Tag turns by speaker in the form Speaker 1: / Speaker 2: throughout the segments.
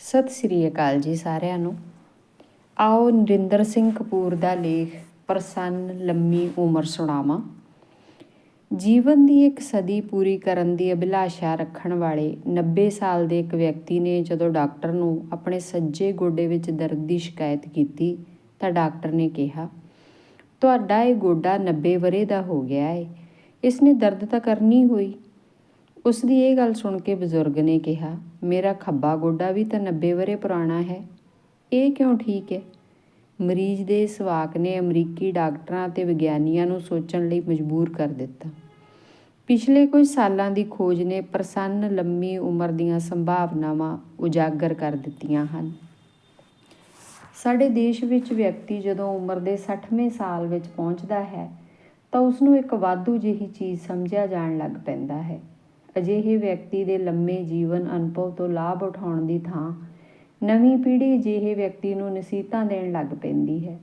Speaker 1: ਸਤਿ ਸ੍ਰੀ ਅਕਾਲ ਜੀ ਸਾਰਿਆਂ ਨੂੰ। ਆਓ ਨਰਿੰਦਰ ਸਿੰਘ ਕਪੂਰ ਦਾ ਲੇਖ ਪ੍ਰਸੰਨ ਲੰਮੀ ਉਮਰ ਸੁਣਾਵਾਂ। ਜੀਵਨ ਦੀ ਇੱਕ ਸਦੀ ਪੂਰੀ ਕਰਨ ਦੀ ਅਭਿਲਾਸ਼ਾ ਰੱਖਣ ਵਾਲੇ 90 ਸਾਲ ਦੇ ਇੱਕ ਵਿਅਕਤੀ ਨੇ ਜਦੋਂ ਡਾਕਟਰ ਨੂੰ ਆਪਣੇ ਸੱਜੇ ਗੋਡੇ ਵਿੱਚ ਦਰਦ ਦੀ ਸ਼ਿਕਾਇਤ ਕੀਤੀ ਤਾਂ ਡਾਕਟਰ ਨੇ ਕਿਹਾ, ਤੁਹਾਡਾ ਇਹ ਗੋਡਾ 90 ਵਰੇ ਦਾ ਹੋ ਗਿਆ ਹੈ ਇਸ ਨੇ ਦਰਦ ਤਾਂ ਕਰਨੀ ਹੋਈ। ਉਸ ਦੀ ਇਹ ਗੱਲ ਸੁਣ ਕੇ ਬਜ਼ੁਰਗ ਨੇ ਕਿਹਾ, ਮੇਰਾ ਖੱਬਾ ਗੋਡਾ ਵੀ ਤਾਂ 90 ਵਰੇ ਪੁਰਾਣਾ ਹੈ। ਇਹ ਕਿਉਂ ਠੀਕ ਹੈ? ਮਰੀਜ਼ ਦੇ ਇਸ ਵਾਕ ਨੇ ਅਮਰੀਕੀ ਡਾਕਟਰਾਂ ਅਤੇ ਵਿਗਿਆਨੀਆਂ ਨੂੰ ਸੋਚਣ ਲਈ ਮਜਬੂਰ ਕਰ ਦਿੱਤਾ। ਪਿਛਲੇ ਕੁਝ ਸਾਲਾਂ ਦੀ ਖੋਜ ਨੇ ਪ੍ਰਸੰਨ ਲੰਮੀ ਉਮਰ ਦੀਆਂ ਸੰਭਾਵਨਾਵਾਂ ਉਜਾਗਰ ਕਰ ਦਿੱਤੀਆਂ ਹਨ। ਸਾਡੇ ਦੇਸ਼ ਵਿੱਚ ਵਿਅਕਤੀ ਜਦੋਂ ਉਮਰ ਦੇ 60ਵੇਂ ਸਾਲ ਵਿੱਚ ਪਹੁੰਚਦਾ ਹੈ, ਤਾਂ ਉਸ ਨੂੰ ਇੱਕ ਵਾਧੂ ਜਿਹੀ ਚੀਜ਼ ਸਮਝਿਆ ਜਾਣ ਲੱਗ ਪੈਂਦਾ ਹੈ। ਅਜਿਹੇ ਵਿਅਕਤੀ ਦੇ ਲੰਮੇ ਜੀਵਨ ਅਨੁਭਵ ਤੋਂ ਲਾਭ ਉਠਾਉਣ ਦੀ ਥਾਂ ਨਵੀਂ ਪੀੜ੍ਹੀ ਅਜਿਹੇ ਵਿਅਕਤੀ ਨੂੰ ਨਸੀਹਤਾਂ ਦੇਣ ਲੱਗ ਪੈਂਦੀ ਹੈ।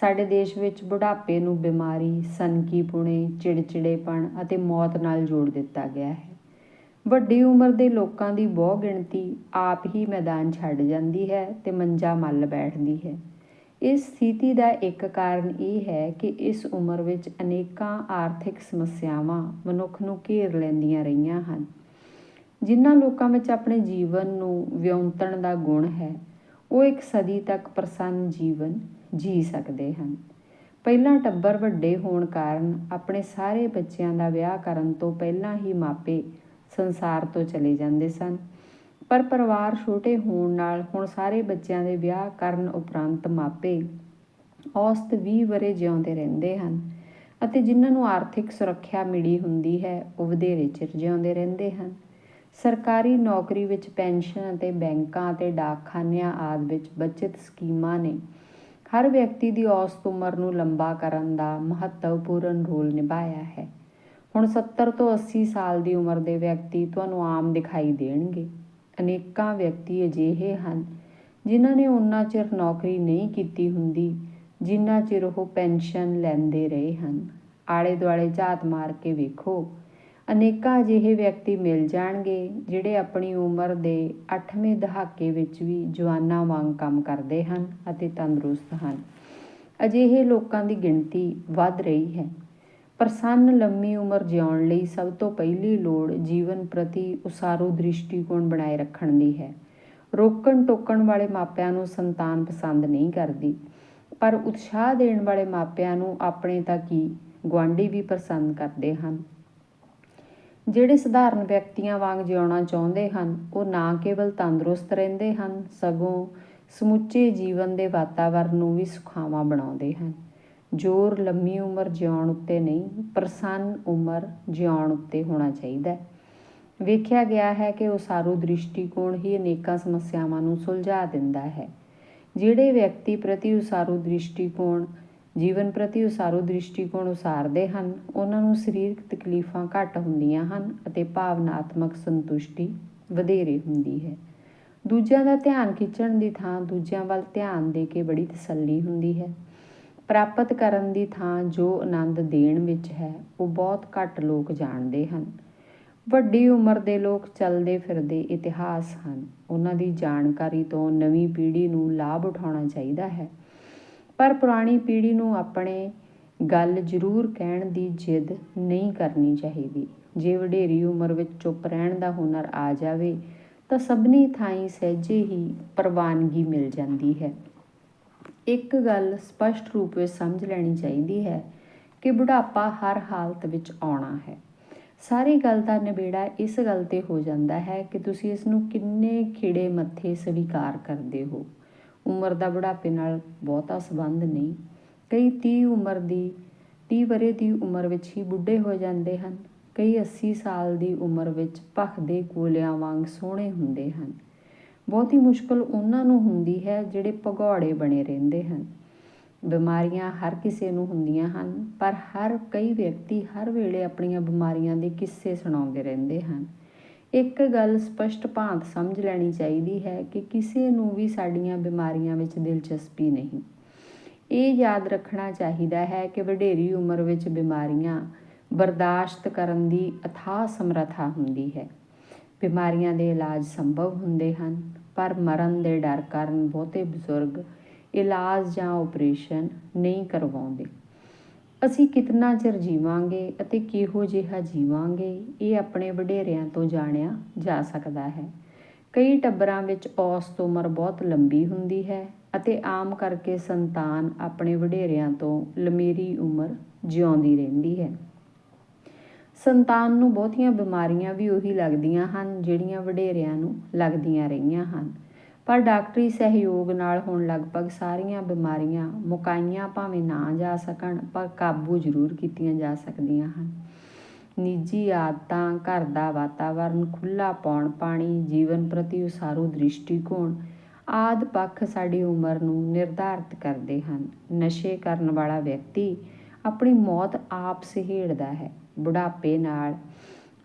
Speaker 1: ਸਾਡੇ ਦੇਸ਼ ਵਿੱਚ ਬੁਢਾਪੇ ਨੂੰ ਬਿਮਾਰੀ ਸਨਕੀਪੁਣੇ ਚਿੜਚਿੜੇਪਣ ਅਤੇ ਮੌਤ ਨਾਲ ਜੋੜ ਦਿੱਤਾ ਗਿਆ ਹੈ। ਵੱਡੀ ਉਮਰ ਦੇ ਲੋਕਾਂ ਦੀ ਬਹੁ ਗਿਣਤੀ ਆਪ ਹੀ ਮੈਦਾਨ ਛੱਡ ਜਾਂਦੀ ਹੈ ਤੇ ਮੰਜਾ ਮੱਲ ਬੈਠਦੀ ਹੈ। ਇਸ ਸਥਿਤੀ ਦਾ ਇੱਕ ਕਾਰਨ ਇਹ ਹੈ ਕਿ ਇਸ ਉਮਰ ਵਿੱਚ ਅਨੇਕਾਂ ਆਰਥਿਕ ਸਮੱਸਿਆਵਾਂ ਮਨੁੱਖ ਨੂੰ ਘੇਰ ਲੈਂਦੀਆਂ ਰਹੀਆਂ ਹਨ, ਜਿਨ੍ਹਾਂ ਲੋਕਾਂ ਵਿੱਚ ਆਪਣੇ ਜੀਵਨ ਨੂੰ ਵਿਉਂਤਣ ਦਾ ਗੁਣ ਹੈ। ਉਹ ਇੱਕ ਸਦੀ ਤੱਕ ਪ੍ਰਸੰਨ ਜੀਵਨ ਜੀ ਸਕਦੇ ਹਨ। ਪਹਿਲਾਂ ਟੱਬਰ ਵੱਡੇ ਹੋਣ ਕਾਰਨ ਆਪਣੇ ਸਾਰੇ ਬੱਚਿਆਂ ਦਾ ਵਿਆਹ ਕਰਨ ਤੋਂ ਪਹਿਲਾਂ ਹੀ ਮਾਪੇ ਸੰਸਾਰ ਤੋਂ ਚਲੇ ਜਾਂਦੇ ਸਨ। ਪਰ ਪਰਿਵਾਰ ਛੋਟੇ ਹੋਣ ਨਾਲ ਹੁਣ ਸਾਰੇ ਬੱਚਿਆਂ ਦੇ ਵਿਆਹ ਕਰਨ ਉਪਰੰਤ ਮਾਪੇ ਔਸਤ 20 ਵਰੇ ਜਿਉਂਦੇ ਰਹਿੰਦੇ ਹਨ ਅਤੇ ਜਿਨ੍ਹਾਂ ਨੂੰ ਆਰਥਿਕ ਸੁਰੱਖਿਆ ਮਿਲੀ ਹੁੰਦੀ ਹੈ, ਉਹ ਵਧੇਰੇ ਚਿਰ ਜਿਉਂਦੇ ਰਹਿੰਦੇ ਹਨ। ਸਰਕਾਰੀ ਨੌਕਰੀ ਵਿੱਚ ਪੈਨਸ਼ਨ ਅਤੇ ਬੈਂਕਾਂ ਅਤੇ ਡਾਕਖਾਨਿਆਂ ਆਦਿ ਵਿੱਚ ਬਚਤ ਸਕੀਮਾਂ ਨੇ ਹਰ ਵਿਅਕਤੀ ਦੀ ਔਸਤ ਉਮਰ ਨੂੰ ਲੰਬਾ ਕਰਨ ਦਾ ਮਹੱਤਵਪੂਰਨ ਰੋਲ ਨਿਭਾਇਆ ਹੈ। ਹੁਣ 70 ਤੋਂ 80 ਸਾਲ ਦੀ ਉਮਰ ਦੇ ਵਿਅਕਤੀ ਤੁਹਾਨੂੰ ਆਮ ਦਿਖਾਈ ਦੇਣਗੇ। ਅਨੇਕਾਂ ਵਿਅਕਤੀ ਅਜਿਹੇ ਹਨ ਜਿਨ੍ਹਾਂ ਨੇ ਉਨਾ ਚਿਰ ਨੌਕਰੀ ਨਹੀਂ ਕੀਤੀ ਹੁੰਦੀ, ਜਿੰਨਾ ਚਿਰ ਉਹ ਪੈਨਸ਼ਨ ਲੈਂਦੇ ਰਹੇ ਹਨ। ਆਲੇ ਦੁਆਲੇ ਝਾਤ ਮਾਰ ਕੇ ਵੇਖੋ, ਅਨੇਕਾਂ ਅਜਿਹੇ ਵਿਅਕਤੀ ਮਿਲ ਜਾਣਗੇ ਜਿਹੜੇ ਆਪਣੀ ਉਮਰ ਦੇ 8ਵੇਂ ਦਹਾਕੇ ਵਿੱਚ ਵੀ ਜਵਾਨਾਂ ਵਾਂਗ ਕੰਮ ਕਰਦੇ ਹਨ ਅਤੇ ਤੰਦਰੁਸਤ ਹਨ। ਅਜਿਹੇ ਲੋਕਾਂ ਦੀ ਗਿਣਤੀ ਵੱਧ ਰਹੀ ਹੈ। ਪ੍ਰਸੰਨ ਲੰਮੀ ਉਮਰ ਜਿਉਣ ਲਈ ਸਭ ਤੋਂ ਪਹਿਲੀ ਲੋੜ ਜੀਵਨ ਪ੍ਰਤੀ ਉਸਾਰੂ ਦ੍ਰਿਸ਼ਟੀਕੋਣ ਬਣਾਏ ਰੱਖਣ ਦੀ ਹੈ। ਰੋਕਣ ਟੋਕਣ ਵਾਲੇ ਮਾਪਿਆਂ ਨੂੰ ਸੰਤਾਨ ਪਸੰਦ ਨਹੀਂ ਕਰਦੀ, ਪਰ ਉਤਸ਼ਾਹ ਦੇਣ ਵਾਲੇ ਮਾਪਿਆਂ ਨੂੰ ਆਪਣੇ ਤਾਂ ਕੀ ਗੁਆਂਢੀ ਵੀ ਪਸੰਦ ਕਰਦੇ ਹਨ। ਜਿਹੜੇ ਸਧਾਰਨ ਵਿਅਕਤੀਆਂ ਵਾਂਗ ਜਿਉਣਾ ਚਾਹੁੰਦੇ ਹਨ, ਉਹ ਨਾ ਕੇਵਲ ਤੰਦਰੁਸਤ ਰਹਿੰਦੇ ਹਨ, ਸਗੋਂ ਸਮੁੱਚੇ ਜੀਵਨ ਦੇ ਵਾਤਾਵਰਣ ਨੂੰ ਵੀ ਸੁਖਾਵਾਂ ਬਣਾਉਂਦੇ ਹਨ। ਜ਼ੋਰ ਲੰਮੀ ਉਮਰ ਜਿਉਣ ਉੱਤੇ ਨਹੀਂ, ਪ੍ਰਸੰਨ ਉਮਰ ਜਿਉਣ ਉੱਤੇ ਹੋਣਾ ਚਾਹੀਦਾ ਹੈ। ਵੇਖਿਆ ਗਿਆ ਹੈ ਕਿ ਉਸਾਰੂ ਦ੍ਰਿਸ਼ਟੀਕੋਣ ਹੀ ਅਨੇਕਾਂ ਸਮੱਸਿਆਵਾਂ ਨੂੰ ਸੁਲਝਾ ਦਿੰਦਾ ਹੈ। ਜਿਹੜੇ ਵਿਅਕਤੀ ਪ੍ਰਤੀ ਉਸਾਰੂ ਦ੍ਰਿਸ਼ਟੀਕੋਣ, ਜੀਵਨ ਪ੍ਰਤੀ ਉਸਾਰੂ ਦ੍ਰਿਸ਼ਟੀਕੋਣ ਉਸਾਰਦੇ ਹਨ, ਉਹਨਾਂ ਨੂੰ ਸਰੀਰਕ ਤਕਲੀਫਾਂ ਘੱਟ ਹੁੰਦੀਆਂ ਹਨ ਅਤੇ ਭਾਵਨਾਤਮਕ ਸੰਤੁਸ਼ਟੀ ਵਧੇਰੇ ਹੁੰਦੀ ਹੈ। ਦੂਜਿਆਂ ਦਾ ਧਿਆਨ ਖਿੱਚਣ ਦੀ ਥਾਂ ਦੂਜਿਆਂ ਵੱਲ ਧਿਆਨ ਦੇ ਕੇ ਬੜੀ ਤਸੱਲੀ ਹੁੰਦੀ ਹੈ। ਪ੍ਰਾਪਤ ਕਰਨ ਦੀ ਥਾਂ ਜੋ ਆਨੰਦ ਦੇਣ ਵਿੱਚ ਹੈ, ਉਹ ਬਹੁਤ ਘੱਟ ਲੋਕ ਜਾਣਦੇ ਹਨ। ਵੱਡੀ ਉਮਰ ਦੇ ਲੋਕ ਚੱਲਦੇ ਫਿਰਦੇ ਇਤਿਹਾਸ ਹਨ। ਉਹਨਾਂ ਦੀ ਜਾਣਕਾਰੀ ਤੋਂ ਨਵੀਂ ਪੀੜ੍ਹੀ ਨੂੰ ਲਾਭ ਉਠਾਉਣਾ ਚਾਹੀਦਾ ਹੈ। ਪਰ ਪੁਰਾਣੀ ਪੀੜ੍ਹੀ ਨੂੰ ਆਪਣੇ ਗੱਲ ਜ਼ਰੂਰ ਕਹਿਣ ਦੀ ਜਿੱਦ ਨਹੀਂ ਕਰਨੀ ਚਾਹੀਦੀ। ਜੇ ਵਡੇਰੀ ਉਮਰ ਵਿੱਚ ਚੁੱਪ ਰਹਿਣ ਦਾ ਹੁਨਰ ਆ ਜਾਵੇ, ਤਾਂ ਸਭਨੀ ਥਾਈਂ ਸਹਿਜੇ ਹੀ ਪ੍ਰਵਾਨਗੀ ਮਿਲ ਜਾਂਦੀ ਹੈ। ਇੱਕ ਗੱਲ ਸਪਸ਼ਟ ਰੂਪ ਵਿੱਚ ਸਮਝ ਲੈਣੀ ਚਾਹੀਦੀ ਹੈ ਕਿ ਬੁਢਾਪਾ ਹਰ ਹਾਲਤ ਵਿੱਚ ਆਉਣਾ ਹੈ। ਸਾਰੀ ਗੱਲ ਦਾ ਨਿਬੇੜਾ ਇਸ ਗੱਲ ਤੇ ਹੋ ਜਾਂਦਾ ਹੈ ਕਿ ਤੁਸੀਂ ਇਸ ਨੂੰ ਕਿੰਨੇ ਖਿੜੇ ਮੱਥੇ ਸਵੀਕਾਰ ਕਰਦੇ ਹੋ। ਉਮਰ ਦਾ ਬੁਢਾਪੇ ਨਾਲ ਬਹੁਤਾ ਸੰਬੰਧ ਨਹੀਂ। ਕਈ 30 ਉਮਰ ਦੀ 30 ਬਰੇ ਦੀ ਉਮਰ ਵਿੱਚ ਹੀ ਬੁੱਢੇ ਹੋ ਜਾਂਦੇ ਹਨ। ਕਈ 80 ਸਾਲ ਦੀ ਉਮਰ ਵਿੱਚ ਭਖਦੇ ਕੋਲਿਆਂ ਵਾਂਗ ਸੋਹਣੇ ਹੁੰਦੇ ਹਨ। ਬਹੁਤੀ ਮੁਸ਼ਕਲ ਉਹਨਾਂ ਨੂੰ ਹੁੰਦੀ ਹੈ ਜਿਹੜੇ ਭਗੌੜੇ ਬਣੇ ਰਹਿੰਦੇ ਹਨ। ਬਿਮਾਰੀਆਂ ਹਰ ਕਿਸੇ ਨੂੰ ਹੁੰਦੀਆਂ ਹਨ, ਪਰ ਹਰ ਕਈ ਵਿਅਕਤੀ ਹਰ ਵੇਲੇ ਆਪਣੀਆਂ ਬਿਮਾਰੀਆਂ ਦੇ ਕਿੱਸੇ ਸੁਣਾਉਂਦੇ ਰਹਿੰਦੇ ਹਨ। ਇੱਕ ਗੱਲ ਸਪਸ਼ਟ ਭਾਂਤ ਸਮਝ ਲੈਣੀ ਚਾਹੀਦੀ ਹੈ ਕਿ ਕਿਸੇ ਨੂੰ ਵੀ ਸਾਡੀਆਂ ਬਿਮਾਰੀਆਂ ਵਿੱਚ ਦਿਲਚਸਪੀ ਨਹੀਂ। ਇਹ ਯਾਦ ਰੱਖਣਾ ਚਾਹੀਦਾ ਹੈ ਕਿ ਵਡੇਰੀ ਉਮਰ ਵਿੱਚ ਬਿਮਾਰੀਆਂ ਬਰਦਾਸ਼ਤ ਕਰਨ ਦੀ ਅਥਾਹ ਸਮਰੱਥਾ ਹੁੰਦੀ ਹੈ। ਬਿਮਾਰੀਆਂ ਦੇ ਇਲਾਜ ਸੰਭਵ ਹੁੰਦੇ ਹਨ। ਪਰ ਮਰਨ ਦੇ ਡਰ ਕਾਰਨ ਬਹੁਤੇ ਬਜ਼ੁਰਗ ਇਲਾਜ ਜਾਂ ਆਪਰੇਸ਼ਨ ਨਹੀਂ ਕਰਵਾਉਂਦੇ। ਅਸੀਂ ਕਿਤਨਾ ਚਿਰ ਜੀਵਾਂਗੇ ਅਤੇ ਕਿਹੋ ਜਿਹਾ ਜੀਵਾਂਗੇ, ਇਹ ਆਪਣੇ ਵਡੇਰਿਆਂ ਤੋਂ ਜਾਣਿਆ ਜਾ ਸਕਦਾ ਹੈ। ਕਈ ਟੱਬਰਾਂ ਵਿੱਚ ਔਸਤ ਉਮਰ ਬਹੁਤ ਲੰਬੀ ਹੁੰਦੀ ਹੈ ਅਤੇ ਆਮ ਕਰਕੇ ਸੰਤਾਨ ਆਪਣੇ ਵਡੇਰਿਆਂ ਤੋਂ ਲੰਮੇਰੀ ਉਮਰ ਜਿਉਂਦੀ ਰਹਿੰਦੀ ਹੈ। ਸੰਤਾਨ ਨੂੰ ਬਹੁਤੀਆਂ ਬਿਮਾਰੀਆਂ ਵੀ ਉਹੀ ਲੱਗਦੀਆਂ ਹਨ, ਜਿਹੜੀਆਂ ਵਡੇਰਿਆਂ ਨੂੰ ਲੱਗਦੀਆਂ ਰਹੀਆਂ ਹਨ। ਪਰ ਡਾਕਟਰੀ ਸਹਿਯੋਗ ਨਾਲ ਹੁਣ ਲਗਭਗ ਸਾਰੀਆਂ ਬਿਮਾਰੀਆਂ ਮੁਕਾਈਆਂ ਭਾਵੇਂ ਨਾ ਜਾ ਸਕਣ, ਪਰ ਕਾਬੂ ਜ਼ਰੂਰ ਕੀਤੀਆਂ ਜਾ ਸਕਦੀਆਂ ਹਨ। ਨਿੱਜੀ ਆਦਤਾਂ, ਘਰ ਦਾ ਵਾਤਾਵਰਣ ਖੁੱਲਾ ਪੌਣ ਪਾਣੀ, ਜੀਵਨ ਪ੍ਰਤੀ ਉਸਾਰੂ ਦ੍ਰਿਸ਼ਟੀਕੋਣ ਆਦ ਪੱਖ ਸਾਡੀ ਉਮਰ ਨੂੰ ਨਿਰਧਾਰਤ ਕਰਦੇ ਹਨ। ਨਸ਼ੇ ਕਰਨ ਵਾਲਾ ਵਿਅਕਤੀ ਆਪਣੀ ਮੌਤ ਆਪ ਸਹਿੜਦਾ ਹੈ। ਬੁਢਾਪੇ ਨਾਲ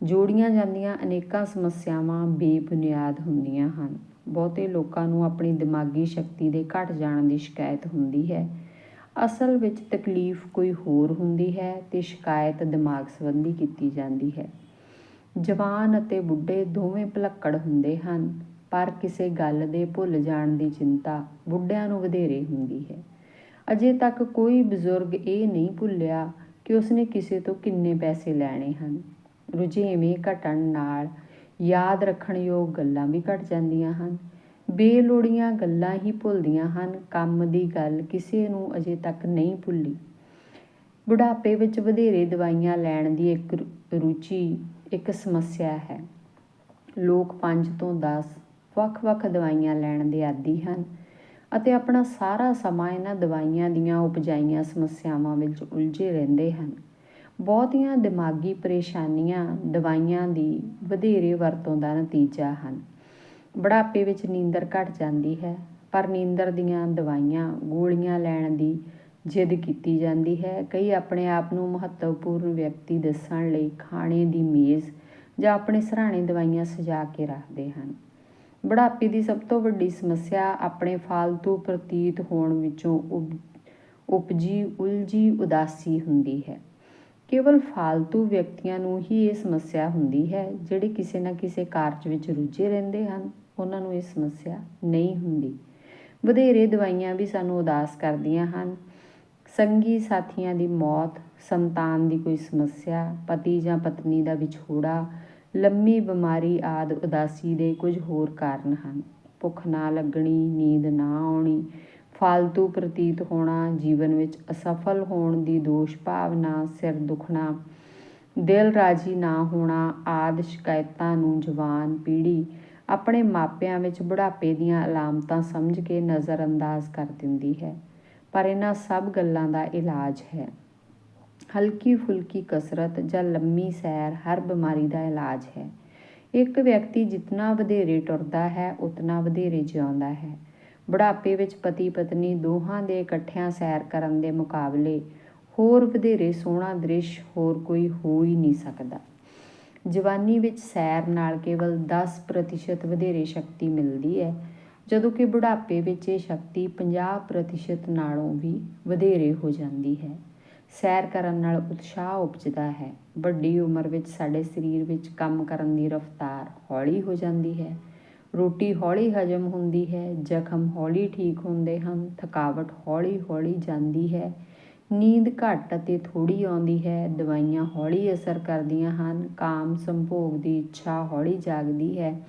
Speaker 1: ਜੋੜੀਆਂ ਜਾਂਦੀਆਂ ਅਨੇਕਾਂ ਸਮੱਸਿਆਵਾਂ ਬੇਬੁਨਿਆਦ ਹੁੰਦੀਆਂ ਹਨ। ਬਹੁਤੇ ਲੋਕਾਂ ਨੂੰ ਆਪਣੀ ਦਿਮਾਗੀ ਸ਼ਕਤੀ ਦੇ ਘਟ ਜਾਣ ਦੀ ਸ਼ਿਕਾਇਤ ਹੁੰਦੀ ਹੈ। ਅਸਲ ਵਿੱਚ ਤਕਲੀਫ ਕੋਈ ਹੋਰ ਹੁੰਦੀ ਹੈ ਤੇ ਸ਼ਿਕਾਇਤ ਦਿਮਾਗ ਸੰਬੰਧੀ ਕੀਤੀ ਜਾਂਦੀ ਹੈ। ਜਵਾਨ ਅਤੇ ਬੁੱਢੇ ਦੋਵੇਂ ਭਲੱਕੜ ਹੁੰਦੇ ਹਨ, ਪਰ ਕਿਸੇ ਗੱਲ ਦੇ ਭੁੱਲ ਜਾਣ ਦੀ ਚਿੰਤਾ ਬੁੱਢਿਆਂ ਨੂੰ ਵਧੇਰੇ ਹੁੰਦੀ ਹੈ। ਅਜੇ ਤੱਕ ਕੋਈ ਬਜ਼ੁਰਗ ਇਹ ਨਹੀਂ ਭੁੱਲਿਆ ਕਿ ਉਸਨੇ ਕਿਸੇ ਤੋਂ ਕਿੰਨੇ ਪੈਸੇ ਲੈਣੇ ਹਨ। ਰੁਝੇਵੇਂ ਘਟਣ ਨਾਲ ਯਾਦ ਰੱਖਣ ਯੋਗ ਗੱਲਾਂ ਵੀ ਘਟ ਜਾਂਦੀਆਂ ਹਨ। ਬੇਲੋੜੀਆਂ ਗੱਲਾਂ ਹੀ ਭੁੱਲਦੀਆਂ ਹਨ। ਕੰਮ ਦੀ ਗੱਲ ਕਿਸੇ ਨੂੰ ਅਜੇ ਤੱਕ ਨਹੀਂ ਭੁੱਲੀ। ਬੁਢਾਪੇ ਵਿੱਚ ਵਧੇਰੇ ਦਵਾਈਆਂ ਲੈਣ ਦੀ ਇੱਕ ਰੁਚੀ, ਇੱਕ ਸਮੱਸਿਆ ਹੈ। ਲੋਕ 5 ਤੋਂ 10 ਵੱਖ-ਵੱਖ ਦਵਾਈਆਂ ਲੈਣ ਦੇ ਆਦੀ ਹਨ। ਅਤੇ ਆਪਣਾ ਸਾਰਾ ਸਮਾਂ ਇਹਨਾਂ ਦਵਾਈਆਂ ਦੀਆਂ ਉਪਜਾਈਆਂ ਸਮੱਸਿਆਵਾਂ ਵਿੱਚ ਉਲਝੇ ਰਹਿੰਦੇ ਹਨ। ਬਹੁਤੀਆਂ ਦਿਮਾਗੀ ਪਰੇਸ਼ਾਨੀਆਂ ਦਵਾਈਆਂ ਦੀ ਵਧੇਰੇ ਵਰਤੋਂ ਦਾ ਨਤੀਜਾ ਹਨ। ਬੁਢਾਪੇ ਵਿੱਚ ਨੀਂਦਰ ਘਟ ਜਾਂਦੀ ਹੈ, ਪਰ ਨੀਂਦਰ ਦੀਆਂ ਦਵਾਈਆਂ ਗੋਲੀਆਂ ਲੈਣ ਦੀ ਜਿੱਦ ਕੀਤੀ ਜਾਂਦੀ ਹੈ। ਕਈ ਆਪਣੇ ਆਪ ਨੂੰ ਮਹੱਤਵਪੂਰਨ ਵਿਅਕਤੀ ਦੱਸਣ ਲਈ ਖਾਣੇ ਦੀ ਮੇਜ਼ ਜਾਂ ਆਪਣੇ ਸਰਾਣੇ ਦਵਾਈਆਂ ਸਜਾ ਕੇ ਰੱਖਦੇ ਹਨ। ਬੁਢਾਪੇ ਦੀ ਸਭ ਤੋਂ ਵੱਡੀ ਸਮੱਸਿਆ ਆਪਣੇ ਫਾਲਤੂ ਪ੍ਰਤੀਤ ਹੋਣ ਵਿੱਚੋਂ ਉਪਜੀ, ਉਲਝੀ, ਉਦਾਸੀ ਹੁੰਦੀ ਹੈ। ਕੇਵਲ ਫਾਲਤੂ ਵਿਅਕਤੀਆਂ ਨੂੰ ਹੀ ਇਹ ਸਮੱਸਿਆ ਹੁੰਦੀ ਹੈ, ਜਿਹੜੇ ਕਿਸੇ ਨਾ ਕਿਸੇ ਕਾਰਜ ਵਿੱਚ ਰੁੱਝੇ ਰਹਿੰਦੇ ਹਨ। ਉਹਨਾਂ ਨੂੰ ਇਹ ਸਮੱਸਿਆ ਨਹੀਂ ਹੁੰਦੀ। ਵਧੇਰੇ ਦਵਾਈਆਂ ਵੀ ਸਾਨੂੰ ਉਦਾਸ ਕਰਦੀਆਂ ਹਨ। ਸੰਗੀ ਸਾਥੀਆਂ ਦੀ ਮੌਤ, ਸੰਤਾਨ ਦੀ ਕੋਈ ਸਮੱਸਿਆ, ਪਤੀ ਜਾਂ ਪਤਨੀ ਦਾ ਵਿਛੋੜਾ ਲੰਮੀ ਬਿਮਾਰੀ ਆਦਿ ਉਦਾਸੀ ਦੇ ਕੁਝ ਹੋਰ ਕਾਰਨ ਹਨ। ਭੁੱਖ ਨਾ ਲੱਗਣੀ, ਨੀਂਦ ਨਾ ਆਉਣੀ, ਫਾਲਤੂ ਪ੍ਰਤੀਤ ਹੋਣਾ, ਜੀਵਨ ਵਿੱਚ ਅਸਫਲ ਹੋਣ ਦੀ ਦੋਸ਼ ਭਾਵਨਾ, ਸਿਰ ਦੁਖਣਾ, ਦਿਲ ਰਾਜੀ ਨਾ ਹੋਣਾ ਆਦਿ ਸ਼ਿਕਾਇਤਾਂ ਨੂੰ ਜਵਾਨ ਪੀੜ੍ਹੀ ਆਪਣੇ ਮਾਪਿਆਂ ਵਿੱਚ ਬੁਢਾਪੇ ਦੀਆਂ ਅਲਾਮਤਾਂ ਸਮਝ ਕੇ ਨਜ਼ਰਅੰਦਾਜ਼ ਕਰ ਦਿੰਦੀ ਹੈ। ਪਰ ਇਹਨਾਂ ਸਭ ਗੱਲਾਂ ਦਾ ਇਲਾਜ ਹੈ। ਹਲਕੀ ਫੁਲਕੀ ਕਸਰਤ ਜਾਂ ਲੰਮੀ ਸੈਰ ਹਰ ਬਿਮਾਰੀ ਦਾ ਇਲਾਜ ਹੈ। ਇੱਕ ਵਿਅਕਤੀ ਜਿੰਨਾ ਵਧੇਰੇ ਟੁਰਦਾ ਹੈ, ਉਤਨਾ ਵਧੇਰੇ ਜਿਉਂਦਾ ਹੈ। ਬੁਢਾਪੇ ਵਿੱਚ ਪਤੀ ਪਤਨੀ ਦੋਹਾਂ ਦੇ ਇਕੱਠਿਆਂ ਸੈਰ ਕਰਨ ਦੇ ਮੁਕਾਬਲੇ ਹੋਰ ਵਧੇਰੇ ਸੋਹਣਾ ਦ੍ਰਿਸ਼ ਹੋਰ ਕੋਈ ਹੋ ਹੀ ਨਹੀਂ ਸਕਦਾ। ਜਵਾਨੀ ਵਿੱਚ ਸੈਰ ਨਾਲ ਕੇਵਲ 10% ਵਧੇਰੇ ਸ਼ਕਤੀ ਮਿਲਦੀ ਹੈ, ਜਦੋਂ ਕਿ ਬੁਢਾਪੇ ਵਿੱਚ ਇਹ ਸ਼ਕਤੀ 50% ਨਾਲੋਂ ਵੀ ਵਧੇਰੇ ਹੋ ਜਾਂਦੀ ਹੈ। ਸੈਰ ਕਰਨ ਨਾਲ ਉਤਸ਼ਾਹ ਉਪਜਦਾ ਹੈ। ਵੱਡੀ ਉਮਰ ਵਿੱਚ ਸਾਡੇ ਸਰੀਰ ਵਿੱਚ ਕੰਮ ਕਰਨ ਦੀ ਰਫ਼ਤਾਰ ਹੌਲੀ ਹੋ ਜਾਂਦੀ ਹੈ। ਰੋਟੀ ਹੌਲੀ ਹਜਮ ਹੁੰਦੀ ਹੈ, ਜ਼ਖਮ ਹੌਲੀ ਠੀਕ ਹੁੰਦੇ ਹਨ, ਥਕਾਵਟ ਹੌਲੀ-ਹੌਲੀ ਜਾਂਦੀ ਹੈ, ਨੀਂਦ ਘੱਟ ਅਤੇ ਥੋੜੀ ਆਉਂਦੀ ਹੈ, ਦਵਾਈਆਂ ਹੌਲੀ ਅਸਰ ਕਰਦੀਆਂ ਹਨ, ਕਾਮ ਸੰਭੋਗ ਦੀ ਇੱਛਾ ਹੌਲੀ ਜਾਗਦੀ ਹੈ।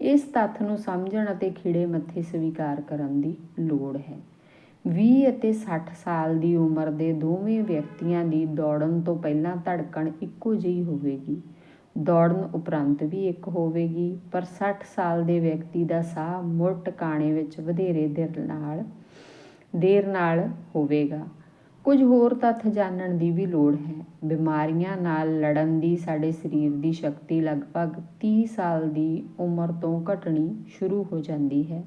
Speaker 1: ਇਸ ਤੱਥ ਨੂੰ ਸਮਝਣ ਅਤੇ ਖਿੜੇ ਮੱਥੇ ਸਵੀਕਾਰ ਕਰਨ ਦੀ ਲੋੜ ਹੈ। 20 ਅਤੇ 60 ਸਾਲ ਦੀ ਉਮਰ ਦੇ ਦੋਵੇਂ ਵਿਅਕਤੀਆਂ ਦੀ ਦੌੜਨ ਤੋਂ ਪਹਿਲਾਂ ਧੜਕਣ ਇੱਕੋ ਜਿਹੀ ਹੋਵੇਗੀ। ਦੌੜਨ ਉਪਰੰਤ ਵੀ ਇੱਕ ਹੋਵੇਗੀ, ਪਰ 60 ਸਾਲ ਦੇ ਵਿਅਕਤੀ ਦਾ ਸਾਹ ਮੁੜ ਟਿਕਾਣੇ ਵਿੱਚ ਵਧੇਰੇ ਦੇਰ ਨਾਲ ਦੇਰ ਨਾਲ ਹੋਵੇਗਾ। ਕੁਝ ਹੋਰ ਤੱਥ ਜਾਣਨ ਦੀ ਵੀ ਲੋੜ ਹੈ। ਬਿਮਾਰੀਆਂ ਨਾਲ ਲੜਨ ਦੀ ਸਾਡੇ ਸਰੀਰ ਦੀ ਸ਼ਕਤੀ ਲਗਭਗ 30 ਸਾਲ ਦੀ ਉਮਰ ਤੋਂ ਘਟਣੀ ਸ਼ੁਰੂ ਹੋ ਜਾਂਦੀ ਹੈ।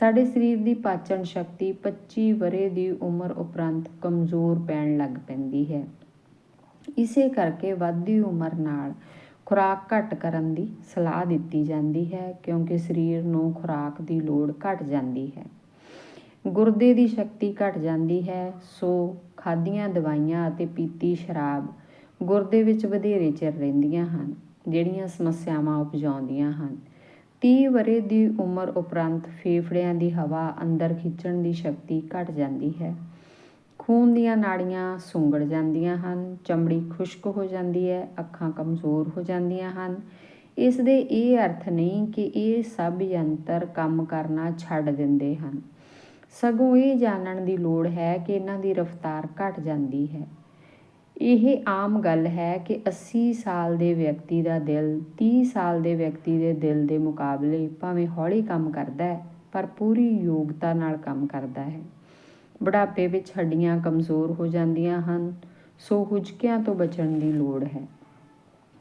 Speaker 1: ਸਾਡੇ ਸਰੀਰ ਦੀ ਪਾਚਨ ਸ਼ਕਤੀ 25 ਬਰੇ ਦੀ ਉਮਰ ਉਪਰੰਤ ਕਮਜ਼ੋਰ ਪੈਣ ਲੱਗ ਪੈਂਦੀ ਹੈ। ਇਸੇ ਕਰਕੇ ਵੱਧਦੀ ਉਮਰ ਨਾਲ ਖੁਰਾਕ ਘੱਟ ਕਰਨ ਦੀ ਸਲਾਹ ਦਿੱਤੀ ਜਾਂਦੀ ਹੈ, ਕਿਉਂਕਿ ਸਰੀਰ ਨੂੰ ਖੁਰਾਕ ਦੀ ਲੋੜ ਘਟ ਜਾਂਦੀ ਹੈ। ਗੁਰਦੇ ਦੀ ਸ਼ਕਤੀ ਘਟ ਜਾਂਦੀ ਹੈ, ਸੋ ਖਾਧੀਆਂ, ਦਵਾਈਆਂ ਅਤੇ ਪੀਤੀ ਸ਼ਰਾਬ ਗੁਰਦੇ ਵਿੱਚ ਵਧੇਰੇ ਚਿਰ ਰਹਿੰਦੀਆਂ ਹਨ, ਜਿਹੜੀਆਂ ਸਮੱਸਿਆਵਾਂ ਉਪਜਾਉਂਦੀਆਂ ਹਨ। ਤੀਹ ਵਰੇ ਦੀ ਉਮਰ ਉਪਰੰਤ ਫੇਫੜਿਆਂ ਦੀ ਹਵਾ ਅੰਦਰ ਖਿੱਚਣ ਦੀ ਸ਼ਕਤੀ ਘਟ ਜਾਂਦੀ ਹੈ। ਖੂਨ ਦੀਆਂ ਨਾੜੀਆਂ ਸੁੰਗੜ ਜਾਂਦੀਆਂ ਹਨ, ਚਮੜੀ ਖੁਸ਼ਕ ਹੋ ਜਾਂਦੀ ਹੈ, ਅੱਖਾਂ ਕਮਜ਼ੋਰ ਹੋ ਜਾਂਦੀਆਂ ਹਨ। ਇਸ ਦੇ ਇਹ ਅਰਥ ਨਹੀਂ ਕਿ ਇਹ ਸਭ ਯੰਤਰ ਕੰਮ ਕਰਨਾ ਛੱਡ ਦਿੰਦੇ ਹਨ। ਸਗੋਂ ਇਹ ਜਾਣਨ ਦੀ ਲੋੜ ਹੈ ਕਿ ਇਹਨਾਂ ਦੀ ਰਫ਼ਤਾਰ ਘਟ ਜਾਂਦੀ ਹੈ। ਇਹ ਆਮ ਗੱਲ ਹੈ ਕਿ 80 ਸਾਲ ਦੇ ਵਿਅਕਤੀ ਦਾ ਦਿਲ 30 ਸਾਲ ਦੇ ਵਿਅਕਤੀ ਦੇ ਦਿਲ ਦੇ ਮੁਕਾਬਲੇ ਭਾਵੇਂ ਹੌਲੀ ਕੰਮ ਕਰਦਾ ਹੈ, ਪਰ ਪੂਰੀ ਯੋਗਤਾ ਨਾਲ ਕੰਮ ਕਰਦਾ ਹੈ। ਬੁਢਾਪੇ ਵਿੱਚ ਹੱਡੀਆਂ ਕਮਜ਼ੋਰ ਹੋ ਜਾਂਦੀਆਂ ਹਨ, ਸੋ ਹੁਜਕਿਆਂ ਤੋਂ ਬਚਣ ਦੀ ਲੋੜ ਹੈ।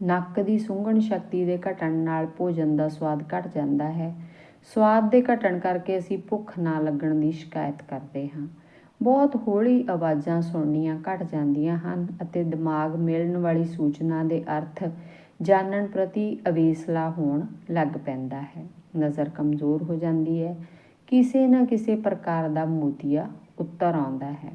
Speaker 1: ਨੱਕ ਦੀ ਸੁੰਘਣ ਸ਼ਕਤੀ ਦੇ ਘਟਣ ਨਾਲ ਭੋਜਨ ਦਾ ਸਵਾਦ ਘਟ ਜਾਂਦਾ ਹੈ। ਸਵਾਦ ਦੇ ਘਟਣ ਕਰਕੇ ਅਸੀਂ ਭੁੱਖ ਨਾ ਲੱਗਣ ਦੀ ਸ਼ਿਕਾਇਤ ਕਰਦੇ ਹਾਂ। ਬਹੁਤ ਹੌਲੀ ਆਵਾਜ਼ਾਂ ਸੁਣਨੀਆਂ ਘਟ ਜਾਂਦੀਆਂ ਹਨ ਅਤੇ ਦਿਮਾਗ ਮਿਲਣ ਵਾਲੀ ਸੂਚਨਾ ਦੇ ਅਰਥ ਜਾਣਨ ਪ੍ਰਤੀ ਅਵੇਸਲਾ ਹੋਣ ਲੱਗ ਪੈਂਦਾ ਹੈ। ਨਜ਼ਰ ਕਮਜ਼ੋਰ ਹੋ ਜਾਂਦੀ ਹੈ। ਕਿਸੇ ਨਾ ਕਿਸੇ ਪ੍ਰਕਾਰ ਦਾ ਮੋਤੀਆ ਉੱਤਰ ਆਉਂਦਾ ਹੈ।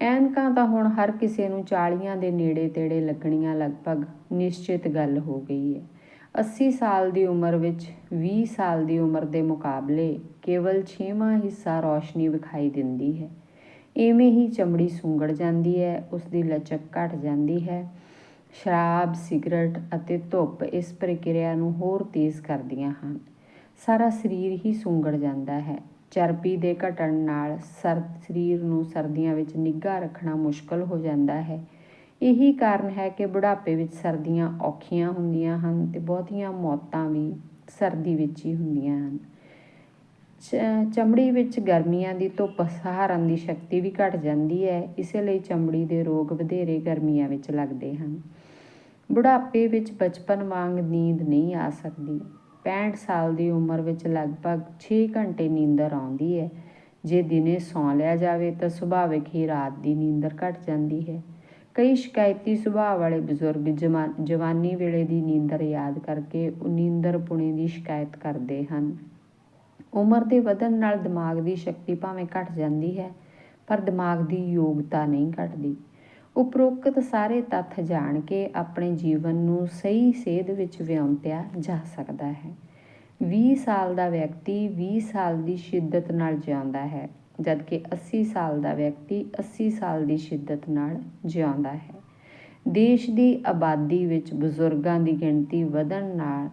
Speaker 1: ਐਨਕਾਂ ਤਾਂ ਹੁਣ ਹਰ ਕਿਸੇ ਨੂੰ 40 ਦੇ ਨੇੜੇ ਤੇੜੇ ਲੱਗਣੀਆਂ ਲਗਭਗ ਨਿਸ਼ਚਿਤ ਗੱਲ ਹੋ ਗਈ ਹੈ। 80 ਸਾਲ ਦੀ ਉਮਰ ਵਿੱਚ 20 ਸਾਲ ਦੀ ਉਮਰ ਦੇ ਮੁਕਾਬਲੇ ਕੇਵਲ 6ਵਾਂ ਹਿੱਸਾ ਰੌਸ਼ਨੀ ਵਿਖਾਈ ਦਿੰਦੀ ਹੈ। ਇਵੇਂ ਹੀ ਚਮੜੀ ਸੁੰਗੜ ਜਾਂਦੀ ਹੈ ਉਸ ਦੀ ਲਚਕ ਘਟ ਜਾਂਦੀ ਹੈ। ਸ਼ਰਾਬ, ਸਿਗਰਟ ਅਤੇ ਧੁੱਪ ਇਸ ਪ੍ਰਕਿਰਿਆ ਨੂੰ ਹੋਰ ਤੇਜ਼ ਕਰਦੀਆਂ ਹਨ। ਸਾਰਾ ਸਰੀਰ ਹੀ ਸੁੰਗੜ ਜਾਂਦਾ ਹੈ। ਚਰਬੀ ਦੇ ਘਟਣ ਨਾਲ ਸਰ, ਸਰੀਰ ਨੂੰ ਸਰਦੀਆਂ ਵਿੱਚ ਨਿੱਘਾ ਰੱਖਣਾ ਮੁਸ਼ਕਲ ਹੋ ਜਾਂਦਾ ਹੈ। ਇਹੀ ਕਾਰਨ ਹੈ ਕਿ ਬੁਢਾਪੇ ਵਿੱਚ ਸਰਦੀਆਂ ਔਖੀਆਂ ਹੁੰਦੀਆਂ ਹਨ ਤੇ ਬਹੁਤੀਆਂ ਮੌਤਾਂ ਵੀ ਸਰਦੀ ਵਿੱਚ ਹੀ ਹੁੰਦੀਆਂ ਹਨ। ਚਮੜੀ ਵਿੱਚ ਗਰਮੀਆਂ ਦੀ ਧੁੱਪ ਸਹਾਰਨ ਦੀ ਸ਼ਕਤੀ ਵੀ ਘਟ ਜਾਂਦੀ ਹੈ। ਇਸੇ ਲਈ ਚਮੜੀ ਦੇ ਰੋਗ ਵਧੇਰੇ ਗਰਮੀਆਂ ਵਿੱਚ ਲੱਗਦੇ ਹਨ। ਬੁਢਾਪੇ ਵਿੱਚ ਬਚਪਨ ਵਾਂਗ ਨੀਂਦ ਨਹੀਂ ਆ ਸਕਦੀ। 65 ਸਾਲ ਦੀ ਉਮਰ ਵਿੱਚ ਲਗਭਗ 6 ਘੰਟੇ ਨੀਂਦਰ ਆਉਂਦੀ ਹੈ। ਜੇ ਦਿਨੇ ਸੌਂ ਲਿਆ ਜਾਵੇ ਤਾਂ ਸੁਭਾਵਿਕ ਹੀ ਰਾਤ ਦੀ ਨੀਂਦਰ ਘਟ ਜਾਂਦੀ ਹੈ। ਕਈ ਸ਼ਿਕਾਇਤੀ ਸੁਭਾਅ ਵਾਲੇ ਬਜ਼ੁਰਗ ਜਵਾਨੀ ਵੇਲੇ ਦੀ ਨੀਂਦਰ ਯਾਦ ਕਰਕੇ ਉਹ ਨੀਂਦਰ ਪੁਣੇ ਦੀ ਸ਼ਿਕਾਇਤ ਕਰਦੇ ਹਨ। ਉਮਰ ਦੇ ਵਧਣ ਨਾਲ ਦਿਮਾਗ ਦੀ ਸ਼ਕਤੀ ਭਾਵੇਂ ਘਟ ਜਾਂਦੀ ਹੈ, ਪਰ ਦਿਮਾਗ ਦੀ ਯੋਗਤਾ ਨਹੀਂ ਘਟਦੀ। ਉਪਰੋਕਤ ਸਾਰੇ ਤੱਥ ਜਾਣ ਕੇ ਆਪਣੇ ਜੀਵਨ ਨੂੰ ਸਹੀ ਸੇਧ ਵਿੱਚ ਵਿਉਂਤਿਆ ਜਾ ਸਕਦਾ ਹੈ। 20 ਸਾਲ ਦਾ ਵਿਅਕਤੀ 20 ਸਾਲ ਦੀ ਸ਼ਿੱਦਤ ਨਾਲ ਜਿਉਂਦਾ ਹੈ, ਜਦਕਿ 80 ਸਾਲ ਦਾ ਵਿਅਕਤੀ 80 ਸਾਲ ਦੀ ਸ਼ਿੱਦਤ ਨਾਲ ਜਿਉਂਦਾ ਹੈ। ਦੇਸ਼ ਦੀ ਆਬਾਦੀ ਵਿੱਚ ਬਜ਼ੁਰਗਾਂ ਦੀ ਗਿਣਤੀ ਵਧਣ ਨਾਲ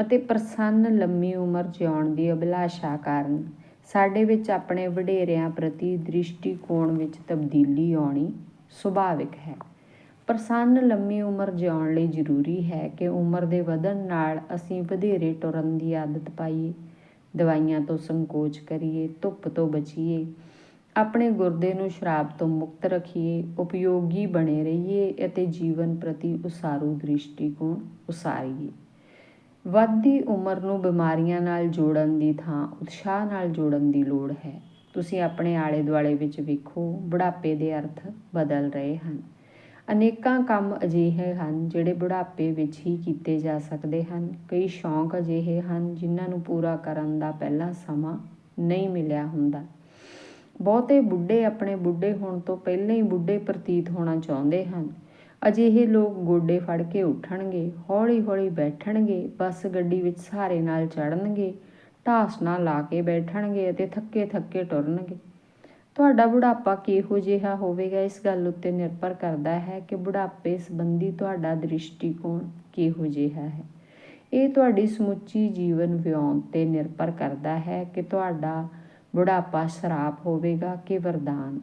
Speaker 1: ਅਤੇ ਪ੍ਰਸੰਨ ਲੰਮੀ ਉਮਰ ਜਿਉਣ ਦੀ ਅਭਿਲਾਸ਼ਾ ਕਾਰਨ ਸਾਡੇ ਵਿੱਚ ਆਪਣੇ ਵਡੇਰਿਆਂ ਪ੍ਰਤੀ ਦ੍ਰਿਸ਼ਟੀਕੋਣ ਵਿੱਚ ਤਬਦੀਲੀ ਆਉਣੀ ਸੁਭਾਵਿਕ ਹੈ। ਪ੍ਰਸੰਨ ਲੰਮੀ ਉਮਰ ਜਿਉਣ ਲਈ ਜ਼ਰੂਰੀ ਹੈ ਕਿ ਉਮਰ ਦੇ ਵਧਣ ਨਾਲ ਅਸੀਂ ਵਧੇਰੇ ਟੁਰਨ ਦੀ ਆਦਤ ਪਾਈਏ, ਦਵਾਈਆਂ ਤੋਂ ਸੰਕੋਚ ਕਰੀਏ, ਧੁੱਪ ਤੋਂ ਬਚੀਏ, ਆਪਣੇ ਗੁਰਦੇ ਨੂੰ ਸ਼ਰਾਬ ਤੋਂ ਮੁਕਤ ਰੱਖੀਏ, ਉਪਯੋਗੀ ਬਣੇ ਰਹੀਏ ਅਤੇ ਜੀਵਨ ਪ੍ਰਤੀ ਉਸਾਰੂ ਦ੍ਰਿਸ਼ਟੀਕੋਣ ਉਸਾਰੀਏ। ਵੱਧਦੀ ਉਮਰ ਨੂੰ ਬਿਮਾਰੀਆਂ ਨਾਲ ਜੋੜਨ ਦੀ ਥਾਂ, ਉਤਸ਼ਾਹ ਨਾਲ ਜੋੜਨ ਦੀ ਲੋੜ ਹੈ। ਤੁਸੀਂ ਆਪਣੇ ਆਲੇ ਦੁਆਲੇ ਵਿੱਚ ਵੇਖੋ, ਬੁਢਾਪੇ ਦੇ ਅਰਥ ਬਦਲ ਰਹੇ ਹਨ। ਅਨੇਕਾਂ ਕੰਮ ਅਜਿਹੇ ਹਨ ਜਿਹੜੇ ਬੁਢਾਪੇ ਵਿੱਚ ਹੀ ਕੀਤੇ ਜਾ ਸਕਦੇ ਹਨ। ਕਈ ਸ਼ੌਂਕ ਅਜਿਹੇ ਹਨ ਜਿਨ੍ਹਾਂ ਨੂੰ ਪੂਰਾ ਕਰਨ ਦਾ ਪਹਿਲਾਂ ਸਮਾਂ ਨਹੀਂ ਮਿਲਿਆ ਹੁੰਦਾ। ਬਹੁਤੇ ਬੁੱਢੇ ਆਪਣੇ ਬੁੱਢੇ ਹੋਣ ਤੋਂ ਪਹਿਲਾਂ ਹੀ ਬੁੱਢੇ ਪ੍ਰਤੀਤ ਹੋਣਾ ਚਾਹੁੰਦੇ ਹਨ। ਅਜਿਹੇ ਲੋਕ ਗੋਡੇ ਫੜ ਕੇ ਉੱਠਣਗੇ, ਹੌਲੀ-ਹੌਲੀ ਬੈਠਣਗੇ, ਬੱਸ ਗੱਡੀ ਵਿੱਚ ਸਹਾਰੇ ਨਾਲ ਚੜਨਗੇ ਢਾਸ ਨਾਲ ਲਾ ਕੇ ਬੈਠਣਗੇ ਅਤੇ ਥੱਕੇ-ਥੱਕੇ ਟੁਰਨਗੇ। ਤੁਹਾਡਾ ਬੁਢਾਪਾ ਕਿਹੋ ਜਿਹਾ ਹੋਵੇਗਾ? ਇਸ ਗੱਲ ਉੱਤੇ ਨਿਰਭਰ ਕਰਦਾ ਹੈ ਕਿ ਬੁਢਾਪੇ ਸੰਬੰਧੀ ਤੁਹਾਡਾ ਦ੍ਰਿਸ਼ਟੀਕੋਣ ਕਿਹੋ ਜਿਹਾ ਹੈ। ਇਹ ਤੁਹਾਡੀ ਸਮੁੱਚੀ ਜੀਵਨ ਵਿਉਂਤ ਤੇ ਨਿਰਭਰ ਕਰਦਾ ਹੈ ਕਿ ਤੁਹਾਡਾ ਬੁਢਾਪਾ ਸ਼ਰਾਪ ਹੋਵੇਗਾ ਕਿ ਵਰਦਾਨ।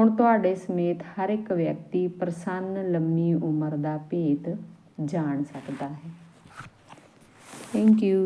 Speaker 1: ਹੁਣ ਤੁਹਾਡੇ ਸਮੇਤ ਹਰ ਇੱਕ ਵਿਅਕਤੀ ਪ੍ਰਸੰਨ ਲੰਮੀ ਉਮਰ ਦਾ ਭੇਤ ਜਾਣ ਸਕਦਾ ਹੈ। Thank you